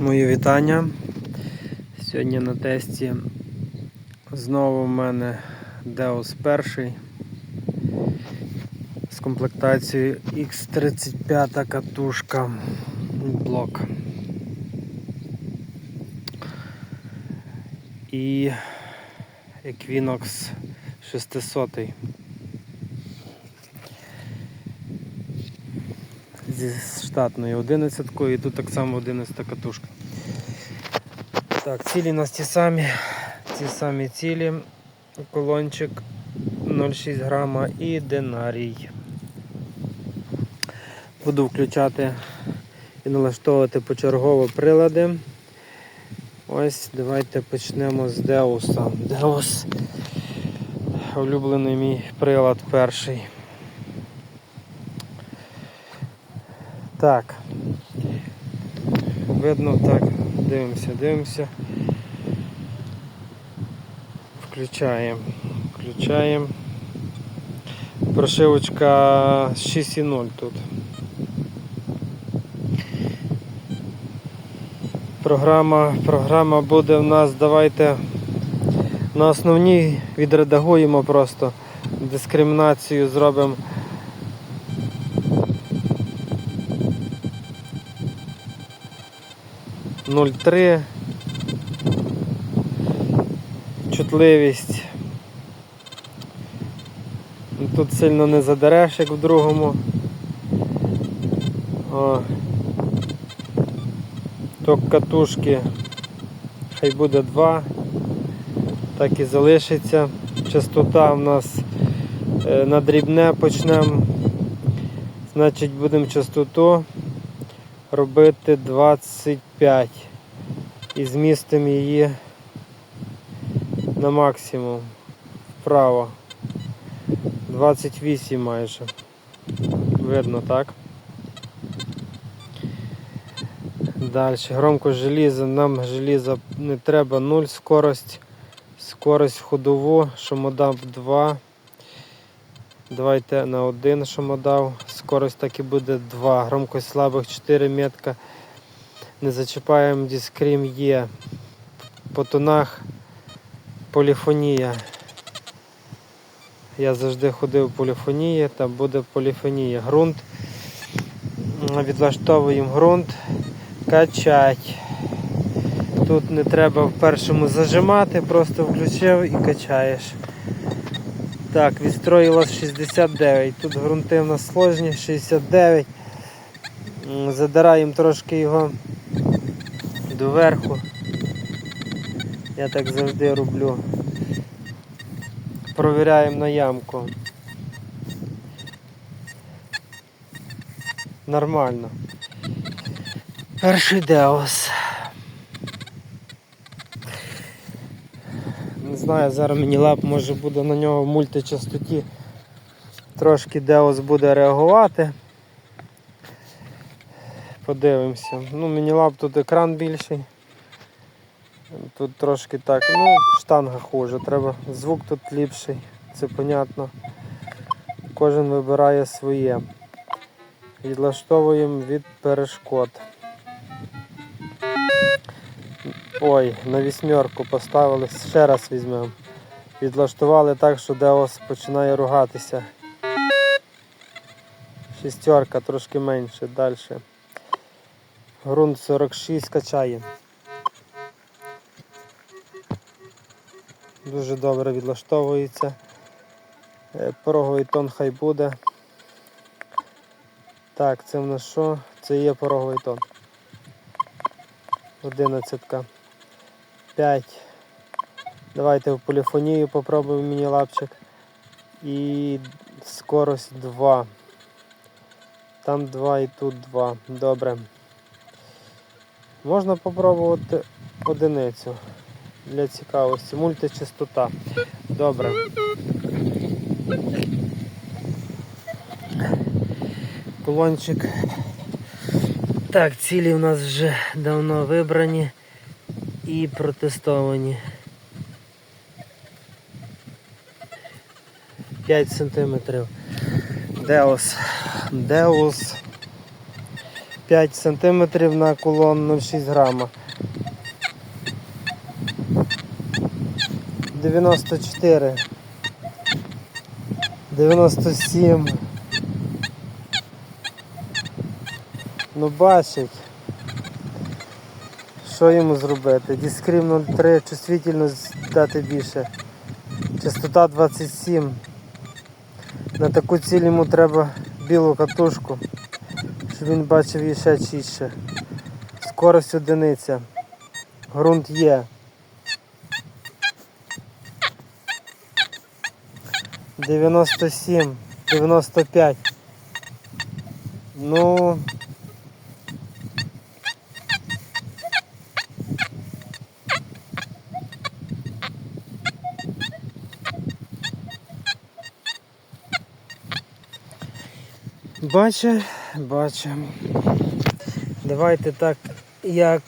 Мої вітання. Сьогодні на тесті знову в мене Deus 1 з комплектацією X35 катушка блок. І Equinox 600 зі штатною 11 і тут так само 11 катушка. Так, цілі у нас ті самі, ті самі цілі, колончик 0,6 грама і динарій. Буду включати і налаштовувати почергово прилади. Ось давайте почнемо з Деуса. Деус улюблений мій прилад перший. Так. Видно так, дивимося, дивимося. Включаємо. Включаємо. Прошивочка 6.0 тут. Програма, програма буде в нас, давайте на основній відредагуємо просто дискримінацію зробимо. Нуль три. Чутливість. Тут сильно не задереш, як в другому. О. Ток катушки хай буде 2, так і залишиться. Частота в нас е, на дрібне почнемо. Значить будемо частоту робити 25 і змістимо її на максимум вправо. 28 майже. Видно, так? Далі, громко желізо, нам желіза не треба 0 скорость, скорость ходову, шумодав 2. Давайте на 1 шумодав, скорость так і буде 2, громкость слабих 4 метка. Не зачіпаємо дискрім є. По тонах поліфонія. Я завжди ходив поліфонія, там буде поліфонія. Грунт. Відлаштовуємо ґрунт качать. Тут не треба в першому зажимати, просто включив і качаєш. Так, відстроїлось 69. Тут ґрунти в нас сложні, 69. Задираємо трошки його доверху. Я так завжди роблю. Провіряємо на ямку. Нормально. Перший Деос. Не знаю, зараз мені лап може буде на нього в мультичастоті. Трошки Деос буде реагувати. Подивимося. Ну, мені лап тут екран більший. Тут трошки так, ну, штанга хуже, треба. Звук тут ліпший, це понятно. Кожен вибирає своє. Відлаштовуємо від перешкод. Ой, на вісьмерку поставили, ще раз візьмемо. Відлаштували так, що Деос починає ругатися. Шістерка трошки менше, далі. Грунт 46 качає. Дуже добре відлаштовується. Е, Пороговий тон хай буде. Так, це в нас що? Це є пороговий тон. Одинадцятка. 5. Давайте в поліфонію попробуємо міні-лапчик. І скорость 2. Там 2 і тут 2. Добре. Можна попробувати одиницю для цікавості. Мультичастота. Добре. Колончик. Так, цілі у нас вже давно вибрані і протестовані. 5 сантиметрів. Деус. Деус 5 см на кулон 0,6 грама. 94. 97. Ну бачить. Що йому зробити? Діскрім 03, чувствительність дати більше. Частота 27. На таку ціль йому треба білу катушку, він бачив її ще чіше. Скорость одиниця. Грунт є. Дев'яносто сім, дев'яносто п'ять. Ну. Бачу, бачу. Давайте так, як,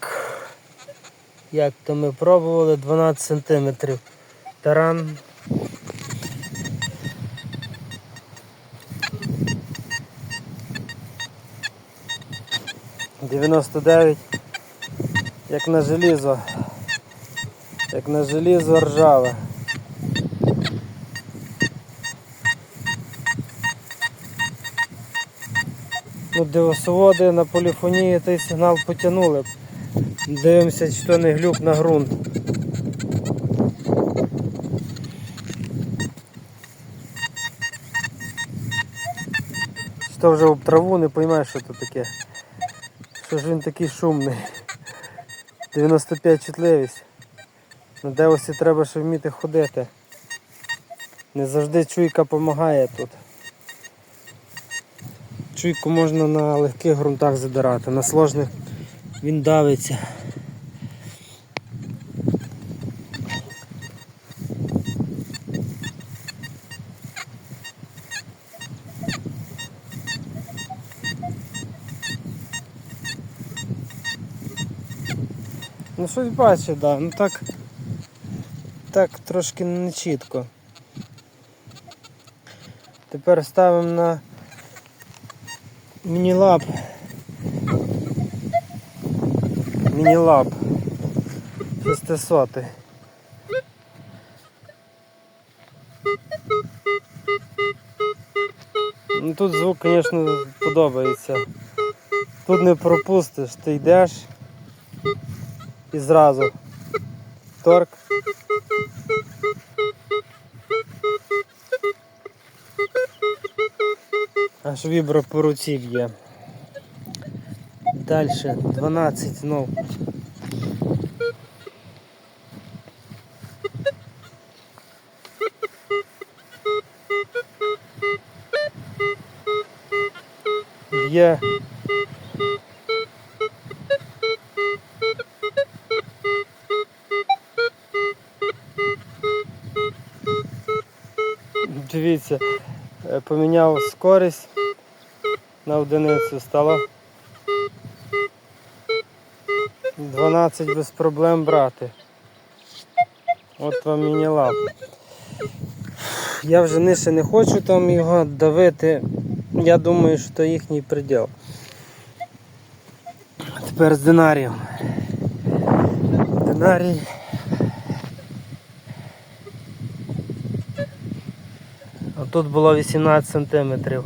як то ми пробували 12 сантиметрів. Таран. Дев'яносто дев'ять. Як на желізо. Як на желізо ржаве. Ну, дивосоводи на поліфонії той сигнал потягнули. Дивимося, чи то не глюк на ґрунт. Чи вже об траву, не поймаєш, що то таке. Що ж він такий шумний. 95 чутливість. На девосі треба ще вміти ходити. Не завжди чуйка допомагає тут. Чуйку можна на легких ґрунтах задирати, на сложних він давиться. Ну щось бачу, да. ну так, так трошки не чітко. Тепер ставимо на Мінілаб. Мінілаб. 600. Ну тут звук, звісно, подобається. Тут не пропустиш, ти йдеш і зразу. Торк. Аж вібро по руці б'є. Далі 12 знов. Б'є. Дивіться, поміняв скорість на одиницю стало 12 без проблем брати. От вам міні-лап. Я вже нижче не хочу там його давити. Я думаю, що то їхній приділ. Тепер з динарієм. Динарій. Тут було 18 сантиметрів.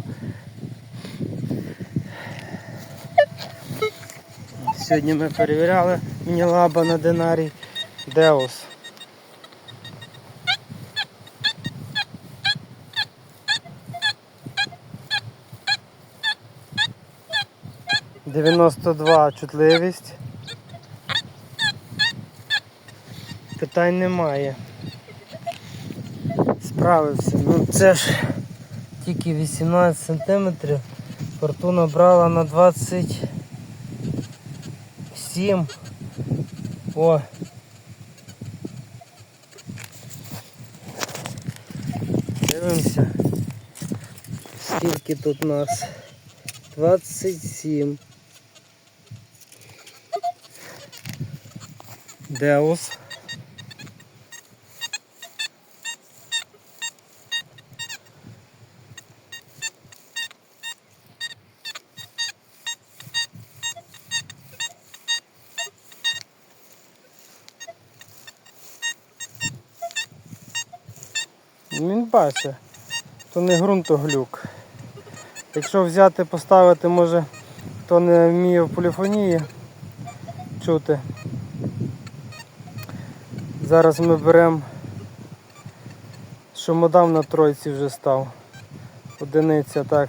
Сьогодні ми перевіряли міні-лаба на динарій Деус. Дев'яносто два чутливість. Питань немає. Справився. Ну це ж тільки 18 сантиметрів. Фортуна брала на 20. Сім. О. Дивимося. Скільки тут нас? 27. Деус. Він. То не ґрунтоглюк. Якщо взяти, поставити, може, хто не вміє в поліфонії чути. Зараз ми беремо, що модам на тройці вже став. Одиниця, так.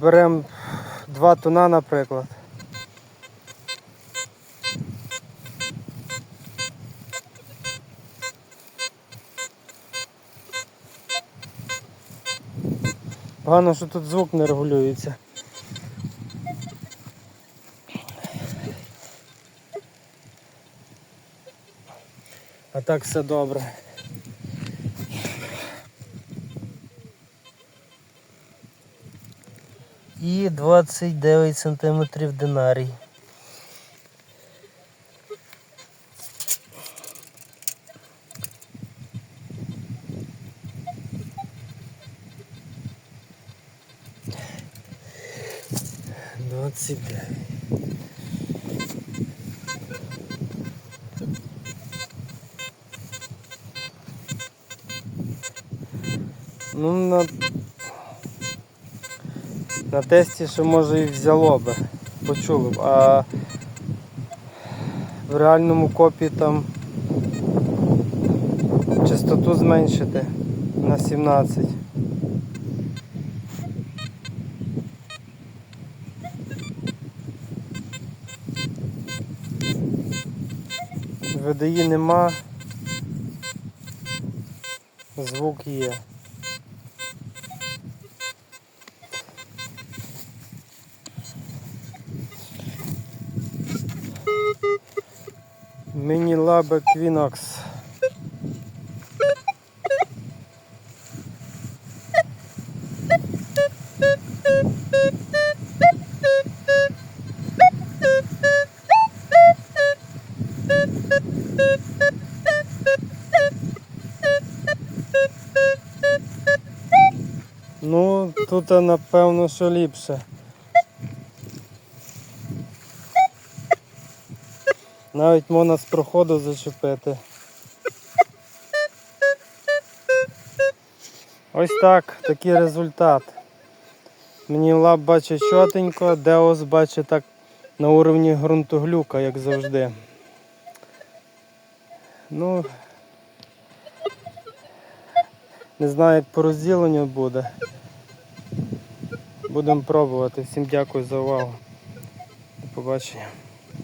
Беремо 2 тона, наприклад. Погано, що тут звук не регулюється. А так все добре. І 29 сантиметрів динарій. Двадцять. Ну, на, на тесті ще може і взяло би, почули б, а в реальному копі там частоту зменшити на 17. VDI нема, звук є. Міні лаба. Ну, тут напевно, що ліпше. Навіть можна з проходу зачепити. Ось так, такий результат. Мені лаб бачить чотенько, Деос бачить так на уровні ґрунтоглюка, як завжди. Ну, не знаю, як по розділенню буде. Будемо пробувати. Всім дякую за увагу. До побачення.